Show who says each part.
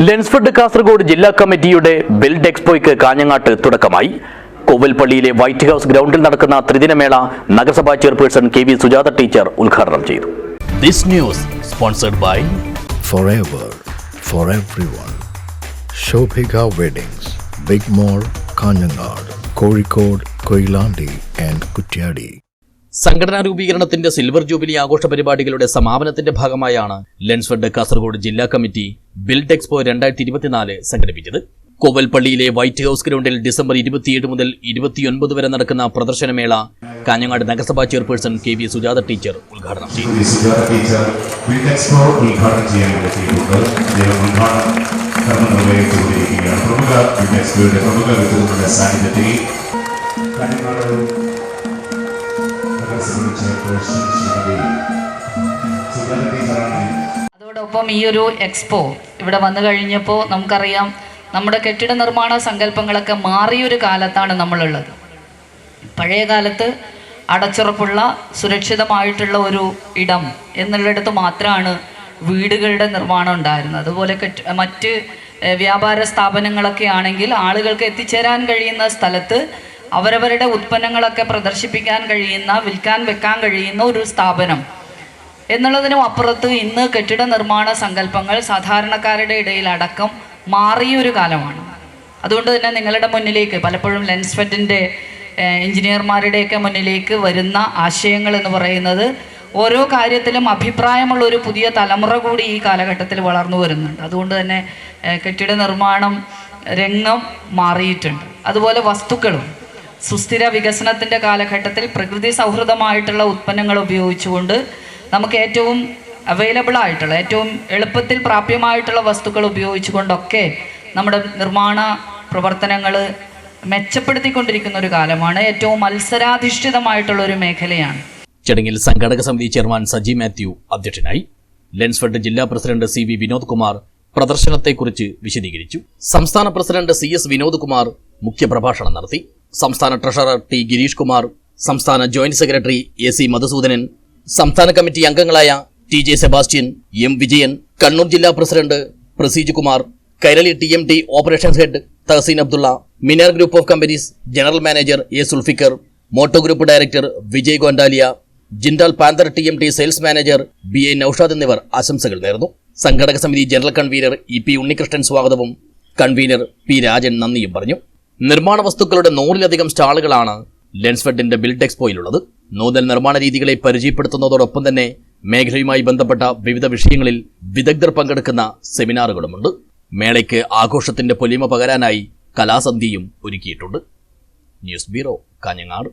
Speaker 1: ലെൻസ്ഫെഡ് കാസർഗോഡ് ജില്ലാ കമ്മിറ്റിയുടെ ബിൽഡ് എക്സ്പോയ്ക്ക് കാഞ്ഞങ്ങാട്ട് തുടക്കമായി. കോവിൽപ്പള്ളിയിലെ വൈറ്റ് ഹൌസ് ഗ്രൗണ്ടിൽ നടക്കുന്ന ത്രിദിനമേള നഗരസഭാ chairperson K V Sujatha teacher ഉദ്ഘാടനം ചെയ്തു. This news sponsored by
Speaker 2: Kozhikode, Koilandi and Kutyadi.
Speaker 1: സംഘടനാ രൂപീകരണത്തിന്റെ സിൽവർ ജൂബിലി ആഘോഷ പരിപാടികളുടെ സമാപനത്തിന്റെ ഭാഗമായാണ് ലെൻസ്ഫെഡ് കാസർഗോഡ് ജില്ലാ കമ്മിറ്റി ബിൽഡ് എക്സ്പോ രണ്ടായിരത്തി ഇരുപത്തിനാല് സംഘടിപ്പിച്ചത്. കോവൽപ്പള്ളിയിലെ വൈറ്റ് ഹൌസ് ഗ്രൗണ്ടിൽ ഡിസംബർ ഇരുപത്തിയേഴ് മുതൽ ഇരുപത്തിയൊൻപത് വരെ നടക്കുന്ന പ്രദർശനമേള കാഞ്ഞങ്ങാട് നഗരസഭാ chairperson K V Sujatha teacher ഉദ്ഘാടനം ചെയ്തു.
Speaker 3: അതോടൊപ്പം ഈ ഒരു എക്സ്പോ ഇവിടെ വന്നു കഴിഞ്ഞപ്പോൾ നമുക്കറിയാം നമ്മുടെ കെട്ടിട നിർമ്മാണ സങ്കല്പങ്ങളൊക്കെ മാറിയൊരു കാലത്താണ് നമ്മളുള്ളത്. പഴയ കാലത്ത് അടച്ചുറപ്പുള്ള സുരക്ഷിതമായിട്ടുള്ള ഒരു ഇടം എന്നുള്ളിടത്ത് മാത്രമാണ് വീടുകളുടെ നിർമ്മാണം ഉണ്ടായിരുന്നത്. അതുപോലെ മറ്റ് വ്യാപാര സ്ഥാപനങ്ങളൊക്കെ ആണെങ്കിൽ ആളുകൾക്ക് എത്തിച്ചേരാൻ കഴിയുന്ന സ്ഥലത്ത് അവരവരുടെ ഉൽപ്പന്നങ്ങളൊക്കെ പ്രദർശിപ്പിക്കാൻ കഴിയുന്ന വിൽക്കാൻ വെക്കാൻ കഴിയുന്ന ഒരു സ്ഥാപനം. എന്നുള്ളതിനും അപ്പുറത്ത് ഇന്ന് കെട്ടിട നിർമ്മാണ സങ്കല്പങ്ങൾ സാധാരണക്കാരുടെ ഇടയിൽ അടക്കം മാറിയൊരു കാലമാണ്. അതുകൊണ്ട് തന്നെ നിങ്ങളുടെ മുന്നിലേക്ക് പലപ്പോഴും ലെൻസ്ഫെഡിന്റെ എഞ്ചിനീയർമാരുടെയൊക്കെ മുന്നിലേക്ക് വരുന്ന ആശയങ്ങൾ എന്ന് പറയുന്നത് ഓരോ കാര്യത്തിലും അഭിപ്രായമുള്ള ഒരു പുതിയ തലമുറ കൂടി ഈ കാലഘട്ടത്തിൽ വളർന്നു വരുന്നുണ്ട്. അതുകൊണ്ട് തന്നെ കെട്ടിട നിർമ്മാണം രംഗം മാറിയിട്ടുണ്ട്. അതുപോലെ വസ്തുക്കളും. സുസ്ഥിര വികസനത്തിന്റെ കാലഘട്ടത്തിൽ പ്രകൃതി സൗഹൃദമായിട്ടുള്ള ഉത്പന്നങ്ങൾ ഉപയോഗിച്ചുകൊണ്ട് നമുക്ക് ഏറ്റവും അവൈലബിൾ ആയിട്ടുള്ള ഏറ്റവും എളുപ്പത്തിൽ പ്രാപ്യമായിട്ടുള്ള വസ്തുക്കൾ ഉപയോഗിച്ചുകൊണ്ടൊക്കെ നമ്മുടെ നിർമ്മാണ പ്രവർത്തനങ്ങൾ മെച്ചപ്പെടുത്തിക്കൊണ്ടിരിക്കുന്ന ഒരു കാലമാണ്. ഏറ്റവും മത്സരാധിഷ്ഠിതമായിട്ടുള്ള ഒരു മേഖലയാണ്.
Speaker 1: ചടങ്ങിൽ സംഘാടക സമിതി ചെയർമാൻ സജി മാത്യു അധ്യക്ഷനായി. ലെൻസ്ഫെഡ് ജില്ലാ president C V Vinod Kumar പ്രദർശനത്തെക്കുറിച്ച് വിശദീകരിച്ചു. സംസ്ഥാന president C S Vinod Kumar മുഖ്യപ്രഭാഷണം നടത്തി. സംസ്ഥാന ട്രഷറർ ടി ഗിരീഷ് കുമാർ സംസ്ഥാന joint secretary A C Madhusoodanan സംസ്ഥാന കമ്മിറ്റി അംഗങ്ങളായ T J Sebastian M Vijayan Kannur ജില്ലാ president Praseej Kumar Kairali T M T operations head Tahseen Abdulla Minar group of companies general manager A Sulfikar Moto group director Vijay Gondalia Jindal Panther T M T sales manager B A Noushad എന്നിവർ ആശംസകൾ നേർന്നു. സംഘടക സമിതി general convener E P Unnikrishnan സ്വാഗതവും convener P Rajan നന്ദിയും പറഞ്ഞു. നിർമ്മാണ വസ്തുക്കളുടെ നൂറിലധികം സ്റ്റാളുകളാണ് ലെൻസ്ഫെഡിന്റെ ബിൽഡ് എക്സ്പോയിലുള്ളത്. നൂതന നിർമ്മാണ രീതികളെ പരിചയപ്പെടുത്തുന്നതോടൊപ്പം തന്നെ മേഖലയുമായി ബന്ധപ്പെട്ട വിവിധ വിഷയങ്ങളിൽ വിദഗ്ധർ പങ്കെടുക്കുന്ന സെമിനാറുകളുമുണ്ട്. മേളയ്ക്ക് ആഘോഷത്തിന്റെ പൊലിമ പകരാനായി കലാസന്ധിയും ഒരുക്കിയിട്ടുണ്ട്. News bureau Kanhangad.